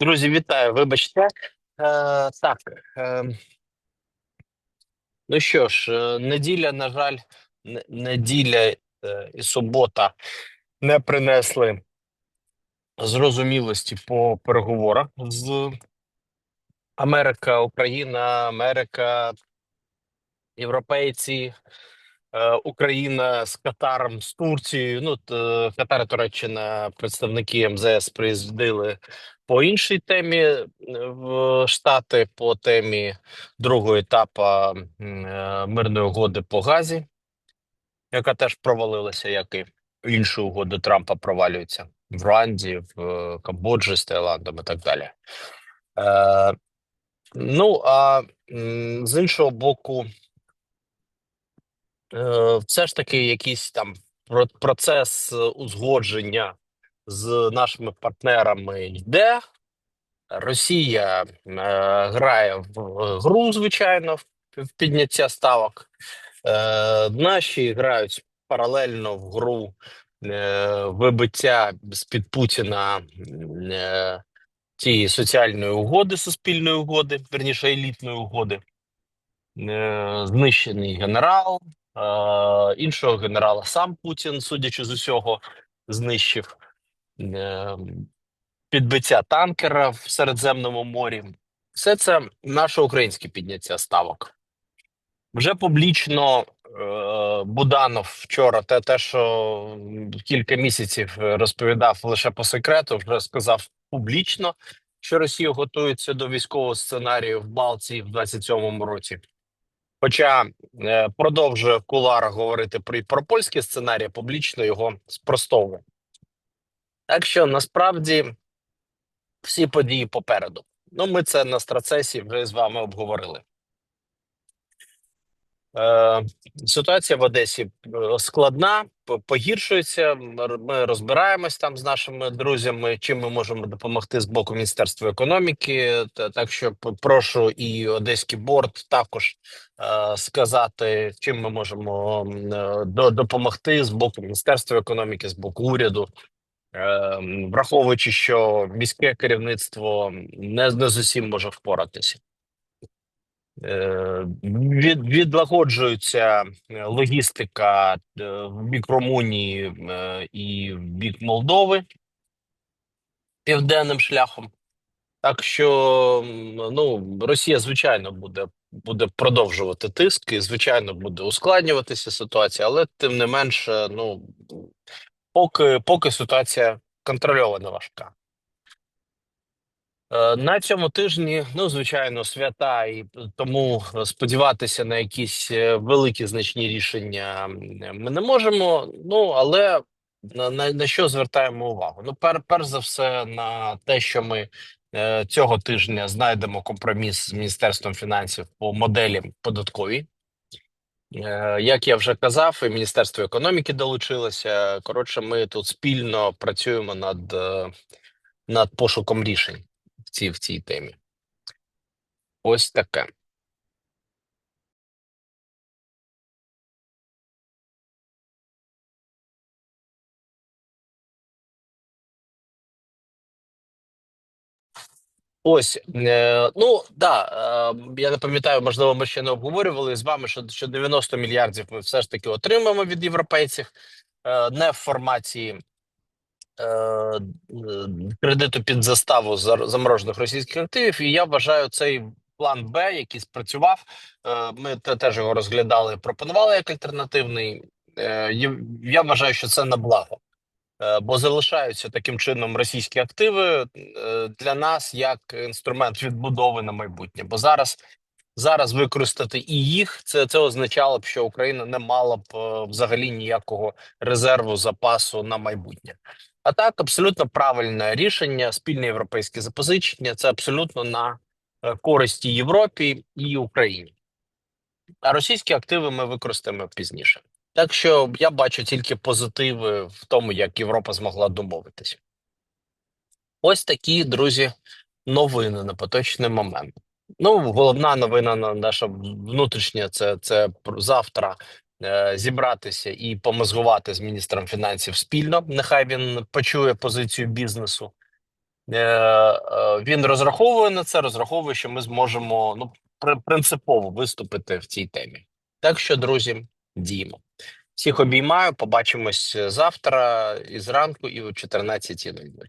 Друзі, вітаю. Вибачте. Е, так. Е, ну що ж, е, неділя, на жаль, неділя е, і субота не принесли зрозумілості по переговорах з Америка, Україна, Америка, європейці, Україна з Катаром, з Турцією. Ну, т- Катар Туреччина, представники МЗС приїздили по іншій темі е, в Штати, по темі другого етапу е, мирної угоди по газі, яка теж провалилася, як і інші угоди Трампа провалюються в Руанді, в е, Камбоджі з Таїландом і так далі. Е, ну а з іншого боку, е, все ж таки якийсь там про- процес е, узгодження з нашими партнерами йде. Росія е, грає в гру, звичайно, в підняття ставок. Е, наші грають паралельно в гру е, вибиття з-під Путіна е, тієї соціальної угоди, суспільної угоди, верніше елітної угоди. Е, знищений генерал, е, іншого генерала сам Путін, судячи з усього, знищив. Е, підбиття танкера в Середземному морі. Все це наше українське підняття ставок. Вже публічно е, Буданов вчора, те, те, що кілька місяців розповідав лише по секрету, вже сказав публічно, що Росія готується до військового сценарію в Балтії в 27-му році. Хоча е, продовжує в куларах говорити про, польський сценарій, публічно його спростовує. Так що насправді всі події попереду. Ну, ми це на страцесі вже з вами обговорили. Е, Ситуація в Одесі е, складна, погіршується. Ми розбираємось там з нашими друзями, чим ми можемо допомогти з боку Міністерства економіки. Так що прошу і Одеський борт також е, сказати, чим ми можемо е, допомогти з боку Міністерства економіки, з боку уряду. Е, враховуючи, що міське керівництво не, не з усім може впоратися. Е, від, відлагоджується е, логістика е, в бік Румунії і в бік Молдови південним шляхом. Так що ну, Росія, звичайно, буде, буде продовжувати тиск і, звичайно, буде ускладнюватися ситуація, але тим не менше, ну поки, поки ситуація контрольована важка. Е, На цьому тижні, ну звичайно, свята, і тому сподіватися на якісь е, великі значні рішення ми не можемо. Ну але на, на, що звертаємо увагу? Ну, пер, перш за все, на те, що ми е, цього тижня знайдемо компроміс з Міністерством фінансів по моделі податковій. Е, Як я вже казав, і Міністерство економіки долучилося. Коротше, ми тут спільно працюємо над, е, над пошуком рішень цій, в цій темі. Ось таке. Ось, е, ну да, е, я не пам'ятаю, можливо, ми ще не обговорювали з вами, що, що 90 мільярдів ми все ж таки отримаємо від європейців, е, не в форматі кредиту під заставу за- заморожених російських активів. І я вважаю цей план Б, який спрацював. Е, ми теж його розглядали, пропонували як альтернативний. Е, я вважаю, що це на благо. Е, бо залишаються таким чином російські активи е, для нас як інструмент відбудови на майбутнє. Бо зараз зараз використати і їх, це це означало б, що Україна не мала б е, взагалі ніякого резерву запасу на майбутнє. А так, абсолютно правильне рішення, спільне європейське запозичення. Це абсолютно на е, користі Європі і Україні. А російські активи ми використаємо пізніше. Так що я бачу тільки позитиви в тому, як Європа змогла домовитися. Ось такі, друзі, новини на поточний момент. Ну, головна новина на- наша внутрішня це, це завтра зібратися і помозгувати з міністром фінансів спільно. Нехай він почує позицію бізнесу. Е, е, Він розраховує на це, розраховує, що ми зможемо ну при- принципово виступити в цій темі. Так що, друзі, діємо. Всіх обіймаю. Побачимось завтра і зранку, і о 14.00.